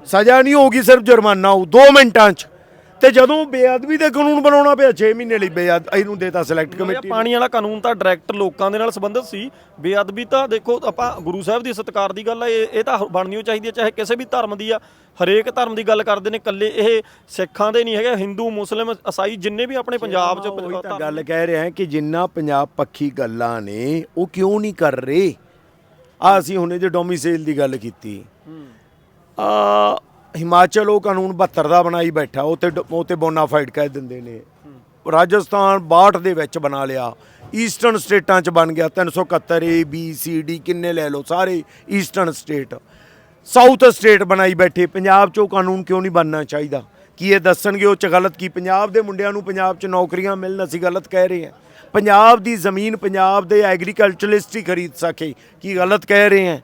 ਸਜ਼ਾ ਨਹੀਂ ਹੋਊਗੀ ਸਿਰਫ ਜੁਰਮਾਨਾ ਹੋਊ 2 ਮਿੰਟਾਂ 'ਚ। ਤੇ ਜਦੋਂ ਬੇਅਦਬੀ ਦੇ ਕਾਨੂੰਨ ਬਣਾਉਣਾ ਪਿਆ 6 ਮਹੀਨੇ ਲਈ ਬੇਅਦ ਇਹਨੂੰ ਦੇਤਾ ਸਿਲੈਕਟ ਕਮੇਟੀ ਪਾਣੀ ਵਾਲਾ ਕਾਨੂੰਨ ਤਾਂ ਡਾਇਰੈਕਟ ਲੋਕਾਂ ਦੇ ਨਾਲ ਸੰਬੰਧਿਤ ਸੀ। ਬੇਅਦਬੀ ਤਾਂ ਦੇਖੋ ਆਪਾਂ ਗੁਰੂ ਸਾਹਿਬ ਦੀ ਸਤਿਕਾਰ ਦੀ ਗੱਲ ਹੈ ਇਹ ਇਹ ਤਾਂ ਬਣਨੀ ਓ ਚਾਹੀਦੀ ਹੈ ਚਾਹੇ ਕਿਸੇ ਵੀ ਧਰਮ ਦੀ ਆ। ਹਰੇਕ ਧਰਮ ਦੀ ਗੱਲ ਕਰਦੇ ਨੇ ਇਕੱਲੇ ਇਹ ਸਿੱਖਾਂ ਦੇ ਨਹੀਂ ਹੈਗੇ ਹਿੰਦੂ ਮੁਸਲਿਮ ਈਸਾਈ ਜਿੰਨੇ ਵੀ ਆਪਣੇ ਪੰਜਾਬ 'ਚ ਗੱਲ ਕਹਿ ਰਿਹਾ ਹੈ ਕਿ ਜਿੰਨਾ ਪੰਜਾਬ ਪੱਖੀ ਗੱਲਾਂ ਨੇ ਉਹ ਕਿਉਂ ਨਹੀਂ ਕਰ ਰਹੇ? ਆ ਅਸੀਂ ਹੁਣੇ ਜੇ ਡੋਮਿਸਾਈਲ ਦੀ ਗੱਲ ਕੀਤੀ। ਹਿਮਾਚਲ ਉਹ ਕਾਨੂੰਨ 72 ਦਾ ਬਣਾਈ ਬੈਠਾ, ਉਹ ਤੇ ਉਹ ਤੇ ਬੋਨਾਫਾਈਡ ਕਹਿ ਦਿੰਦੇ ਨੇ। ਰਾਜਸਥਾਨ 62 ਦੇ ਵਿੱਚ ਬਣਾ ਲਿਆ ਈਸਟਰਨ ਸਟੇਟਾਂ 'ਚ ਬਣ ਗਿਆ 371 ਏ ਬੀ ਸੀ ਡੀ ਕਿੰਨੇ ਲੈ ਲਓ, ਸਾਰੇ ਈਸਟਰਨ ਸਟੇਟ ਸਾਊਥ ਸਟੇਟ ਬਣਾਈ ਬੈਠੇ, ਪੰਜਾਬ 'ਚ ਉਹ ਕਾਨੂੰਨ ਕਿਉਂ ਨਹੀਂ ਬਣਨਾ ਚਾਹੀਦਾ? ਕੀ ਇਹ ਦੱਸਣਗੇ ਉਹ 'ਚ ਗਲਤ ਕੀ? ਪੰਜਾਬ ਦੇ ਮੁੰਡਿਆਂ ਨੂੰ ਪੰਜਾਬ 'ਚ ਨੌਕਰੀਆਂ ਮਿਲਣ, ਅਸੀਂ ਗਲਤ ਕਹਿ ਰਹੇ ਹਾਂ। ਪੰਜਾਬ ਦੀ ਜ਼ਮੀਨ ਪੰਜਾਬ ਦੇ ਐਗਰੀਕਲਚਰਲਿਸਟ ਹੀ ਖਰੀਦ ਸਕੇ, ਕੀ ਗਲਤ ਕਹਿ ਰਹੇ ਹਾਂ?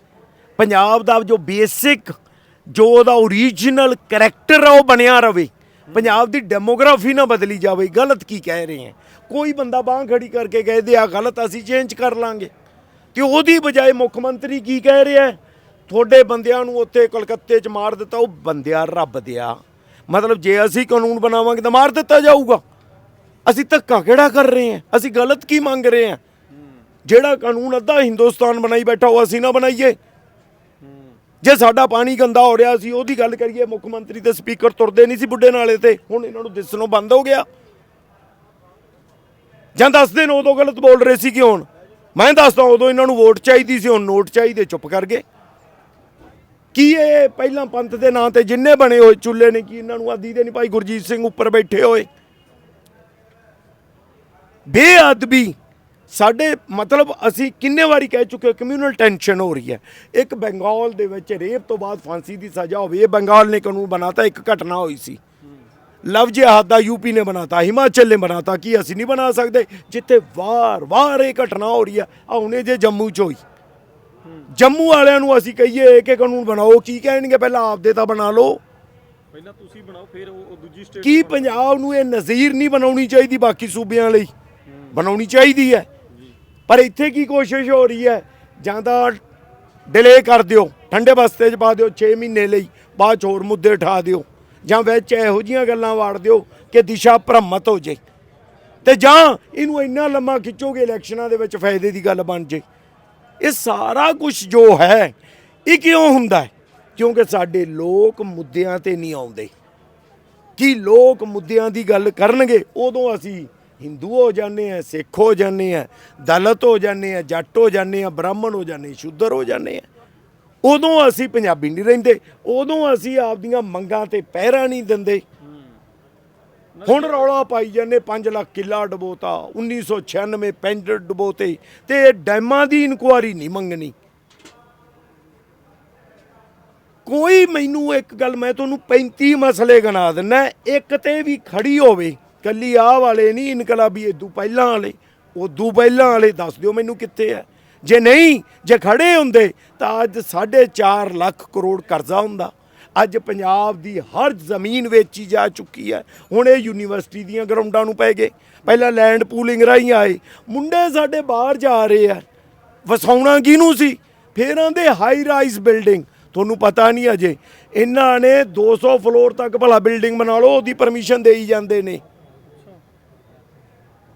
ਪੰਜਾਬ ਦਾ ਜੋ ਬੇਸਿਕ ਜੋ ਉਹਦਾ ਓਰੀਜਨਲ ਕੈਰੈਕਟਰ ਆ, ਉਹ ਬਣਿਆ ਰਵੇ। ਪੰਜਾਬ ਦੀ ਡੈਮੋਗ੍ਰਾਫੀ ਨਾ ਬਦਲੀ ਜਾਵੇ, ਗਲਤ ਕੀ ਕਹਿ ਰਹੇ ਹੈ? ਕੋਈ ਬੰਦਾ ਬਾਹ ਖੜੀ ਕਰਕੇ ਕਹਿ ਦੇ ਆ ਗਲਤ ਅਸੀਂ ਚੇਂਜ ਕਰ ਲਾਂਗੇ। ਤੇ ਉਹਦੀ ਬਜਾਏ ਮੁੱਖ ਮੰਤਰੀ ਕੀ ਕਹਿ ਰਿਹਾ ਤੁਹਾਡੇ ਬੰਦਿਆਂ ਨੂੰ ਉੱਥੇ ਕਲਕੱਤੇ 'ਚ ਮਾਰ ਦਿੱਤਾ, ਉਹ ਬੰਦਿਆ ਰੱਬ ਦਿਆ ਮਤਲਬ ਜੇ ਅਸੀਂ ਕਾਨੂੰਨ ਬਣਾਵਾਂਗੇ ਤਾਂ ਮਾਰ ਦਿੱਤਾ ਜਾਊਗਾ। ਅਸੀਂ ਧੱਕਾ ਕਿਹੜਾ ਕਰ ਰਹੇ ਹਾਂ? ਅਸੀਂ ਗਲਤ ਕੀ ਮੰਗ ਰਹੇ ਹਾਂ? ਜਿਹੜਾ ਕਾਨੂੰਨ ਅੱਧਾ ਹਿੰਦੁਸਤਾਨ ਬਣਾਈ ਬੈਠਾ, ਉਹ ਅਸੀਂ ਨਾ ਬਣਾਈਏ। ਜੇ ਸਾਡਾ ਪਾਣੀ ਗੰਦਾ ਹੋ ਰਿਹਾ ਸੀ, ਉਹਦੀ ਗੱਲ ਕਰੀਏ, ਮੁੱਖ ਮੰਤਰੀ ਤੇ ਸਪੀਕਰ ਤੁਰਦੇ ਨਹੀਂ ਸੀ ਬੁੱਢੇ ਨਾਲੇ ਤੇ। ਹੁਣ ਇਹਨਾਂ ਨੂੰ ਦਿਸਣੋਂ ਬੰਦ ਹੋ ਗਿਆ। ਜਾਂ ਦੱਸ ਦਿਨ ਉਦੋਂ ਗਲਤ ਬੋਲ ਰਹੇ ਸੀ ਕਿ ਹੁਣ? ਮੈਂ ਦੱਸਦਾ, ਉਦੋਂ ਇਹਨਾਂ ਨੂੰ ਵੋਟ ਚਾਹੀਦੀ ਸੀ, ਹੁਣ ਨੋਟ ਚਾਹੀਦੇ, ਚੁੱਪ ਕਰ ਗਏ। ਕੀ ਇਹ ਪਹਿਲਾਂ ਪੰਥ ਦੇ ਨਾਂ ਤੇ ਜਿੰਨੇ ਬਣੇ ਹੋਏ, ਚੁੱਲ੍ਹੇ ਨੇ ਕੀ ਇਹਨਾਂ ਨੂੰ ਆਦੀ ਦੇ ਨਹੀਂ? ਭਾਈ ਗੁਰਜੀਤ ਸਿੰਘ ਉੱਪਰ ਬੈਠੇ ਹੋਏ। ਬੇਅਦਬੀ ਸਾਡੇ ਮਤਲਬ ਅਸੀਂ ਕਿੰਨੇ ਵਾਰੀ ਕਹਿ ਚੁੱਕੇ ਕਮਿਊਨਲ ਟੈਂਸ਼ਨ ਹੋ ਰਹੀ ਹੈ। ਇੱਕ ਬੰਗਾਲ ਦੇ ਵਿੱਚ ਰੇਪ ਤੋਂ ਬਾਅਦ ਫਾਂਸੀ ਦੀ ਸਜ਼ਾ ਹੋਵੇ ਇਹ ਬੰਗਾਲ ਨੇ ਕਾਨੂੰਨ ਬਣਾਤਾ ਇੱਕ ਘਟਨਾ ਹੋਈ ਸੀ। ਲਵ ਜਿਹਾਦ ਦਾ ਯੂਪੀ ਨੇ ਬਣਾਤਾ ਹਿਮਾਚਲ ਨੇ ਬਣਾਤਾ ਕੀ ਅਸੀਂ ਨਹੀਂ ਬਣਾ ਸਕਦੇ? ਜਿੱਥੇ ਵਾਰ-ਵਾਰ ਇਹ ਘਟਨਾ ਹੋ ਰਹੀ ਹੈ ਆ ਹੁਣੇ ਜੇ ਜੰਮੂ ਚ ਹੋਈ। ਜੰਮੂ ਵਾਲਿਆਂ ਨੂੰ ਅਸੀਂ ਕਹੀਏ ਕਿ ਕਾਨੂੰਨ ਬਣਾਓ ਕੀ ਕਹਿਣਗੇ? ਪਹਿਲਾਂ ਆਪਦੇ ਤਾਂ ਬਣਾ ਲਓ। ਪਹਿਲਾਂ ਤੁਸੀਂ ਬਣਾਓ ਫਿਰ ਉਹ ਦੂਜੀ ਸਟੇਟ ਕੀ ਪੰਜਾਬ ਨੂੰ ਇਹ ਨਜ਼ੀਰ ਨਹੀਂ ਬਣਾਉਣੀ ਚਾਹੀਦੀ ਬਾਕੀ ਸੂਬਿਆਂ ਲਈ? ਬਣਾਉਣੀ ਚਾਹੀਦੀ ਹੈ। ਪਰ ਇੱਥੇ ਕੀ ਕੋਸ਼ਿਸ਼ ਹੋ ਰਹੀ ਹੈ? ਜਾਂ ਤਾਂ ਡਿਲੇ ਕਰ ਦਿਓ, ਠੰਡੇ ਬਸਤੇ 'ਚ ਪਾ ਦਿਓ 6 ਮਹੀਨੇ ਲਈ, ਬਾਅਦ 'ਚ ਹੋਰ ਮੁੱਦੇ ਉਠਾ ਦਿਓ, ਜਾਂ ਵਿੱਚ ਇਹੋ ਜੀਆਂ ਗੱਲਾਂ ਵਾੜ ਦਿਓ ਕਿ ਦਿਸ਼ਾ ਭ੍ਰਮਤ ਹੋ ਜੇ ਤੇ ਜਾਂ ਇਹਨੂੰ ਇੰਨਾ ਲੰਮਾ ਖਿੱਚੋਗੇ ਇਲੈਕਸ਼ਨਾਂ ਦੇ ਵਿੱਚ ਫਾਇਦੇ ਦੀ ਗੱਲ ਬਣ ਜੇ ਇਹ ਸਾਰਾ ਕੁਝ ਜੋ ਹੈ, ਇਹ ਕਿਉਂ ਹੁੰਦਾ ਹੈ? ਕਿਉਂਕਿ ਸਾਡੇ ਲੋਕ ਮੁੱਦਿਆਂ ਤੇ ਨਹੀਂ ਆਉਂਦੇ। ਕਿ ਲੋਕ ਮੁੱਦਿਆਂ ਦੀ ਗੱਲ ਕਰਨਗੇ, ਉਦੋਂ ਅਸੀਂ ਹਿੰਦੂ ਹੋ ਜਾਂਦੇ ਆ ਸਿੱਖ ਹੋ ਜਾਂਦੇ ਆ ਦਲਿਤ ਹੋ ਜਾਂਦੇ ਆ ਜੱਟ ਹੋ ਜਾਂਦੇ ਆ ਬ੍ਰਾਹਮਣ ਹੋ ਜਾਂਦੇ ਸ਼ੂਦਰ ਹੋ ਜਾਂਦੇ ਆ। ਉਦੋਂ ਅਸੀਂ ਪੰਜਾਬੀ ਨਹੀਂ ਰਹਿੰਦੇ ਉਦੋਂ ਅਸੀਂ ਆਪਦੀਆਂ ਮੰਗਾਂ ਤੇ ਪਹਿਰਾ ਨਹੀਂ ਦਿੰਦੇ। ਹੁਣ ਰੌਲਾ ਪਾਈ ਜਾਂਦੇ 5 ਲੱਖ ਕਿੱਲਾ ਡਬੋਤਾ 1996 ਪਿੰਡ ਡਬੋਤੇ ਤੇ ਇਹ ਡੈਮਾਂ ਦੀ ਇਨਕੁਆਰੀ ਨਹੀਂ ਮੰਗਣੀ। ਕੋਈ ਮੈਨੂੰ ਇੱਕ ਗੱਲ ਮੈਂ ਤੁਹਾਨੂੰ 35 ਮਸਲੇ ਗਿਣਾ ਦਿੰਨਾ ਇੱਕ ਤੇ ਵੀ ਖੜੀ ਹੋਵੇ ਕੱਲੀ ਆਹ ਵਾਲੇ ਨਹੀਂ ਇਨਕਲਾਬੀ ਇਦੋਂ ਪਹਿਲਾਂ ਵਾਲੇ। ਉਦੋਂ ਪਹਿਲਾਂ ਵਾਲੇ, ਦੱਸ ਦਿਓ ਮੈਨੂੰ ਕਿੱਥੇ ਹੈ ਜੇ ਨਹੀਂ, ਜੇ ਖੜੇ ਹੁੰਦੇ, ਤਾਂ ਅੱਜ 4.5 ਲੱਖ ਕਰੋੜ ਕਰਜ਼ਾ ਹੁੰਦਾ। ਅੱਜ ਪੰਜਾਬ ਦੀ ਹਰ ਜ਼ਮੀਨ ਵੇਚੀ ਜਾ ਚੁੱਕੀ ਹੈ ਹੁਣ ਇਹ ਯੂਨੀਵਰਸਿਟੀ ਦੀਆਂ ਗਰਾਊਂਡਾਂ ਨੂੰ ਪੈ ਗਏ। ਪਹਿਲਾਂ ਲੈਂਡ ਪੂਲਿੰਗ ਰਾਹੀਂ ਆਏ। ਮੁੰਡੇ ਸਾਡੇ ਬਾਹਰ ਜਾ ਰਹੇ ਆ ਵਸਾਉਣਾ ਕਿਹਨੂੰ ਸੀ? ਫੇਰ ਆਂਦੇ ਹਾਈ ਰਾਈਜ਼ ਬਿਲਡਿੰਗ ਤੁਹਾਨੂੰ ਪਤਾ ਨਹੀਂ ਅਜੇ। ਇਹਨਾਂ ਨੇ 200 ਫਲੋਰ ਤੱਕ ਭਲਾ ਬਿਲਡਿੰਗ ਬਣਾ ਲਓ, ਉਹਦੀ ਪਰਮਿਸ਼ਨ ਦੇਈ ਜਾਂਦੇ ਨੇ।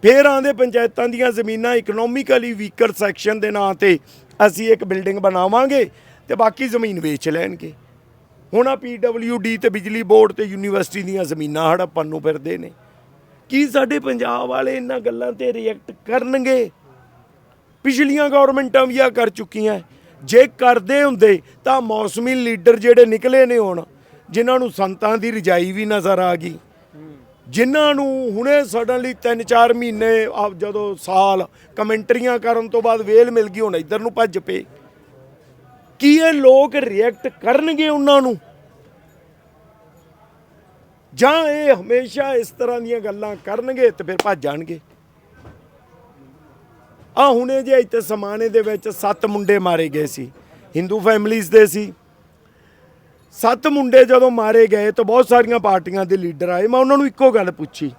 ਫੇਰ ਆਂਦੇ ਪੰਚਾਇਤਾਂ ਦੀਆਂ ਜ਼ਮੀਨਾਂ ਇਕਨੋਮਿਕਲੀ ਵੀਕਰ ਸੈਕਸ਼ਨ ਦੇ ਨਾਂ ਤੇ ਅਸੀਂ ਇੱਕ ਬਿਲਡਿੰਗ ਬਣਾਵਾਂਗੇ ਤੇ ਬਾਕੀ ਜ਼ਮੀਨ ਵੇਚ ਲੈਣਗੇ। ਹੁਣ ਆ ਡੀ ਤੇ ਬਿਜਲੀ ਬੋਰਡ ਤੇ ਯੂਨੀਵਰਸਿਟੀ ਦੀਆਂ ਜ਼ਮੀਨਾਂ ਹੜੱਪਣ ਨੂੰ ਫਿਰਦੇ ਨੇ। ਕੀ ਸਾਡੇ ਪੰਜਾਬ ਵਾਲੇ ਇਹਨਾਂ ਗੱਲਾਂ ਤੇ ਰਿਐਕਟ ਕਰਨਗੇ? ਪਿਛਲੀਆਂ ਗਵਰਨਮੈਂਟਾਂ ਵੀ ਆ ਕਰ ਚੁੱਕੀਆਂ। ਜੇ ਕਰਦੇ ਹੁੰਦੇ ਤਾਂ ਮੌਸਮੀ ਲੀਡਰ ਜਿਹੜੇ ਨਿਕਲੇ ਨੇ ਹੁਣ, ਜਿਨ੍ਹਾਂ ਨੂੰ ਸੰਤਾਂ ਦੀ ਰਜਾਈ ਵੀ ਨਜ਼ਰ ਆ ਗਈ। ਜਿਨ੍ਹਾਂ ਨੂੰ ਹੁਣੇ ਸਡਨਲੀ 3-4 ਮਹੀਨੇ ਆ ਜਦੋਂ ਸਾਲ ਕਮੈਂਟਰੀਆਂ ਕਰਨ ਤੋਂ ਬਾਅਦ ਵੇਲ ਮਿਲ ਗਈ, ਹੁਣ ਇੱਧਰ ਨੂੰ ਭੱਜ ਪਏ। ਕੀ ਇਹ ਲੋਕ ਰਿਐਕਟ ਕਰਨਗੇ ਉਹਨਾਂ ਨੂੰ? ਜਾਂ ਇਹ ਹਮੇਸ਼ਾ ਇਸ ਤਰ੍ਹਾਂ ਦੀਆਂ ਗੱਲਾਂ ਕਰਨਗੇ ਤੇ ਫਿਰ ਭੱਜ ਜਾਣਗੇ? ਆ ਹੁਣੇ ਜੇ ਇੱਥੇ ਸਮਾਣੇ ਦੇ ਵਿੱਚ ਸੱਤ ਮੁੰਡੇ ਮਾਰੇ ਗਏ ਸੀ। ਹਿੰਦੂ ਫੈਮਿਲੀਜ਼ ਦੇ ਸੀ। ਸੱਤ ਮੁੰਡੇ ਜਦੋਂ ਮਾਰੇ ਗਏ ਤਾਂ ਬਹੁਤ ਸਾਰੀਆਂ ਪਾਰਟੀਆਂ ਦੇ ਲੀਡਰ ਆਏ। ਮੈਂ ਉਹਨਾਂ ਨੂੰ ਇੱਕੋ ਗੱਲ ਪੁੱਛੀ।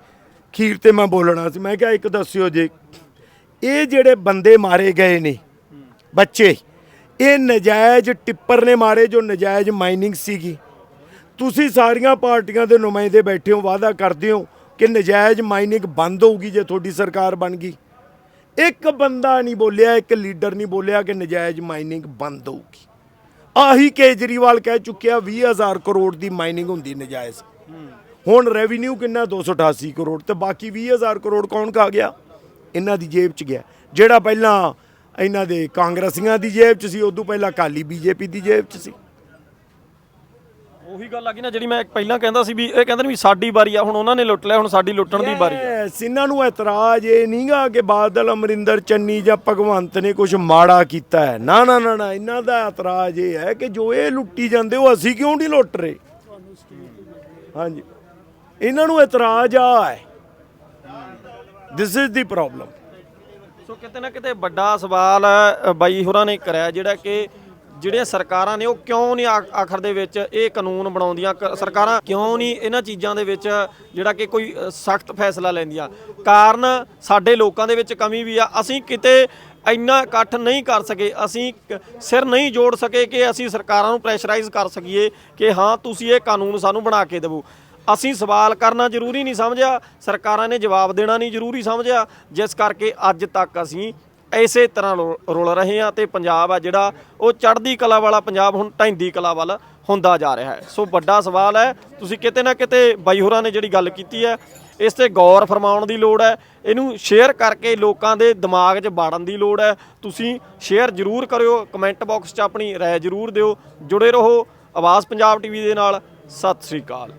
ਖੀਰ ਤੇ ਮੈਂ ਬੋਲਣਾ ਸੀ। ਮੈਂ ਕਿਹਾ, ਇੱਕ ਦੱਸਿਓ ਜੇ, ਇਹ ਜਿਹੜੇ ਬੰਦੇ ਮਾਰੇ ਗਏ ਨੇ, ਬੱਚੇ, ਇਹ ਨਜਾਇਜ਼ ਟਿੱਪਰ ਨੇ ਮਾਰੇ ਜੋ ਨਜਾਇਜ਼ ਮਾਈਨਿੰਗ ਸੀਗੀ। ਤੁਸੀਂ ਸਾਰੀਆਂ ਪਾਰਟੀਆਂ ਦੇ ਨੁਮਾਇੰਦੇ ਬੈਠੇ ਹੋ, ਵਾਅਦਾ ਕਰਦੇ ਹੋ ਕਿ ਨਜਾਇਜ਼ ਮਾਈਨਿੰਗ ਬੰਦ ਹੋਊਗੀ ਜੇ ਤੁਹਾਡੀ ਸਰਕਾਰ ਬਣ ਗਈ। ਇੱਕ ਬੰਦਾ ਨਹੀਂ ਬੋਲਿਆ, ਇੱਕ ਲੀਡਰ ਨਹੀਂ ਬੋਲਿਆ ਕਿ ਨਜਾਇਜ਼ ਮਾਈਨਿੰਗ ਬੰਦ ਹੋਊਗੀ। ਆਹੀ ਕੇਜਰੀਵਾਲ ਕਹਿ ਚੁੱਕਿਆ 20000 ਕਰੋੜ ਦੀ ਮਾਈਨਿੰਗ ਹੁੰਦੀ ਨਜਾਇਜ਼। ਹੁਣ ਰੈਵਨਿਊ ਕਿੰਨਾ? 288 ਕਰੋੜ ਤੇ ਬਾਕੀ 20000 ਕਰੋੜ ਕੌਣ ਖਾ ਗਿਆ? ਇਹਨਾਂ ਦੀ ਜੇਬ 'ਚ ਗਿਆ। ਜਿਹੜਾ ਪਹਿਲਾਂ ਇਹਨਾਂ ਦੇ ਕਾਂਗਰਸੀਆਂ ਦੀ ਜੇਬ 'ਚ ਸੀ, ਉਦੋਂ ਪਹਿਲਾਂ ਕਾਲੀ ਬੀਜੇਪੀ ਦੀ ਜੇਬ 'ਚ ਸੀ। ਉਹੀ ਗੱਲ ਆ ਗਈ ਨਾ ਜਿਹੜੀ ਮੈਂ ਪਹਿਲਾਂ ਕਹਿੰਦਾ ਸੀ ਵੀ ਇਹ ਕਹਿੰਦੇ ਨੇ ਵੀ ਸਾਡੀ ਵਾਰੀ ਆ ਹੁਣ ਉਹਨਾਂ ਨੇ ਲੁੱਟ ਲਿਆ ਹੁਣ ਸਾਡੀ ਲੁੱਟਣ ਦੀ ਵਾਰੀ ਆ। ਇਹਨਾਂ ਨੂੰ ਇਤਰਾਜ਼ ਇਹ ਨਹੀਂਗਾ ਕਿ ਬਾਦਲ ਅਮਰਿੰਦਰ ਚੰਨੀ ਜਾਂ ਭਗਵੰਤ ਨੇ ਕੁਝ ਮਾੜਾ ਕੀਤਾ ਹੈ। ਨਾ ਨਾ ਨਾ ਨਾ ਇਹਨਾਂ ਦਾ ਇਤਰਾਜ਼ ਇਹ ਹੈ ਕਿ ਜੋ ਇਹ ਲੁੱਟੀ ਜਾਂਦੇ ਉਹ ਅਸੀਂ ਕਿਉਂ ਨਹੀਂ ਲੁੱਟ ਰਹੇ? ਹਾਂਜੀ। ਇਹਨਾਂ ਨੂੰ ਇਤਰਾਜ਼ ਆ ਹੈ। This is the problem so ਕਿਤੇ ਨਾ ਕਿਤੇ ਵੱਡਾ ਸਵਾਲ ਬਾਈ ਹੋਰਾਂ ਨੇ ਕਰਿਆ ਜਿਹੜਾ ਕਿ ਜਿਹੜੀਆਂ ਸਰਕਾਰਾਂ ਨੇ ਉਹ ਕਿਉਂ ਨਹੀਂ ਆਖਰ ਦੇ ਵਿੱਚ ਇਹ ਕਾਨੂੰਨ ਬਣਾਉਂਦੀਆਂ? ਕ- ਸਰਕਾਰਾਂ ਕਿਉਂ ਨਹੀਂ ਇਹਨਾਂ ਚੀਜ਼ਾਂ ਦੇ ਵਿੱਚ ਜਿਹੜਾ ਕਿ ਕੋਈ ਸਖਤ ਫੈਸਲਾ ਲੈਂਦੀਆਂ? ਕਾਰਨ ਸਾਡੇ ਲੋਕਾਂ ਦੇ ਵਿੱਚ ਕਮੀ ਵੀ ਆ। ਅਸੀਂ ਕਿਤੇ ਇੰਨਾ ਇਕੱਠ ਨਹੀਂ ਕਰ ਸਕੇ। ਅਸੀਂ ਸਿਰ ਨਹੀਂ ਜੋੜ ਸਕੇ ਕਿ ਅਸੀਂ ਸਰਕਾਰਾਂ ਨੂੰ ਪ੍ਰੈਸ਼ਰਾਈਜ਼ ਕਰ ਸਕੀਏ ਕਿ ਹਾਂ, ਤੁਸੀਂ ਇਹ ਕਾਨੂੰਨ ਸਾਨੂੰ ਬਣਾ ਕੇ ਦਿਵੋ। ਅਸੀਂ ਸਵਾਲ ਕਰਨਾ ਜ਼ਰੂਰੀ ਨਹੀਂ ਸਮਝਿਆ। ਸਰਕਾਰਾਂ ਨੇ ਜਵਾਬ ਦੇਣਾ ਨਹੀਂ ਜ਼ਰੂਰੀ ਸਮਝਿਆ। ਜਿਸ ਕਰਕੇ ਅੱਜ ਤੱਕ ਅਸੀਂ ਐਸੇ ਤਰ੍ਹਾਂ ਰੁ- ਰੁਲ ਰਹੇ ਹਾਂ ਤੇ ਪੰਜਾਬ ਆ ਜਿਹੜਾ ਉਹ ਚੜ੍ਹਦੀ ਕਲਾ ਵਾਲਾ ਪੰਜਾਬ, ਹੁਣ ਢਹਿੰਦੀ ਕਲਾ ਵੱਲ ਹੁੰਦਾ ਜਾ ਰਿਹਾ ਹੈ। ਸੋ ਵੱਡਾ ਸਵਾਲ ਹੈ, ਤੁਸੀਂ ਕਿਤੇ ਨਾ ਕਿਤੇ ਬਾਈ ਹੋਰਾਂ ਨੇ ਜਿਹੜੀ ਗੱਲ ਕੀਤੀ ਹੈ, ਇਸ ਤੇ ਗੌਰ ਫਰਮਾਉਣ ਦੀ ਲੋੜ ਹੈ, ਇਹਨੂੰ ਸ਼ੇਅਰ ਕਰਕੇ ਲੋਕਾਂ ਦੇ ਦਿਮਾਗ 'ਚ ਬਾੜਨ ਦੀ ਲੋੜ ਹੈ। ਤੁਸੀਂ ਸ਼ੇਅਰ ਜ਼ਰੂਰ ਕਰਿਓ, ਕਮੈਂਟ ਬਾਕਸ 'ਚ ਆਪਣੀ ਰਾਏ ਜ਼ਰੂਰ ਦਿਓ। ਜੁੜੇ ਰਹੋ ਆਵਾਜ਼ ਪੰਜਾਬ ਟੀਵੀ ਦੇ ਨਾਲ, ਸਤਿ ਸ੍ਰੀ ਅਕਾਲ।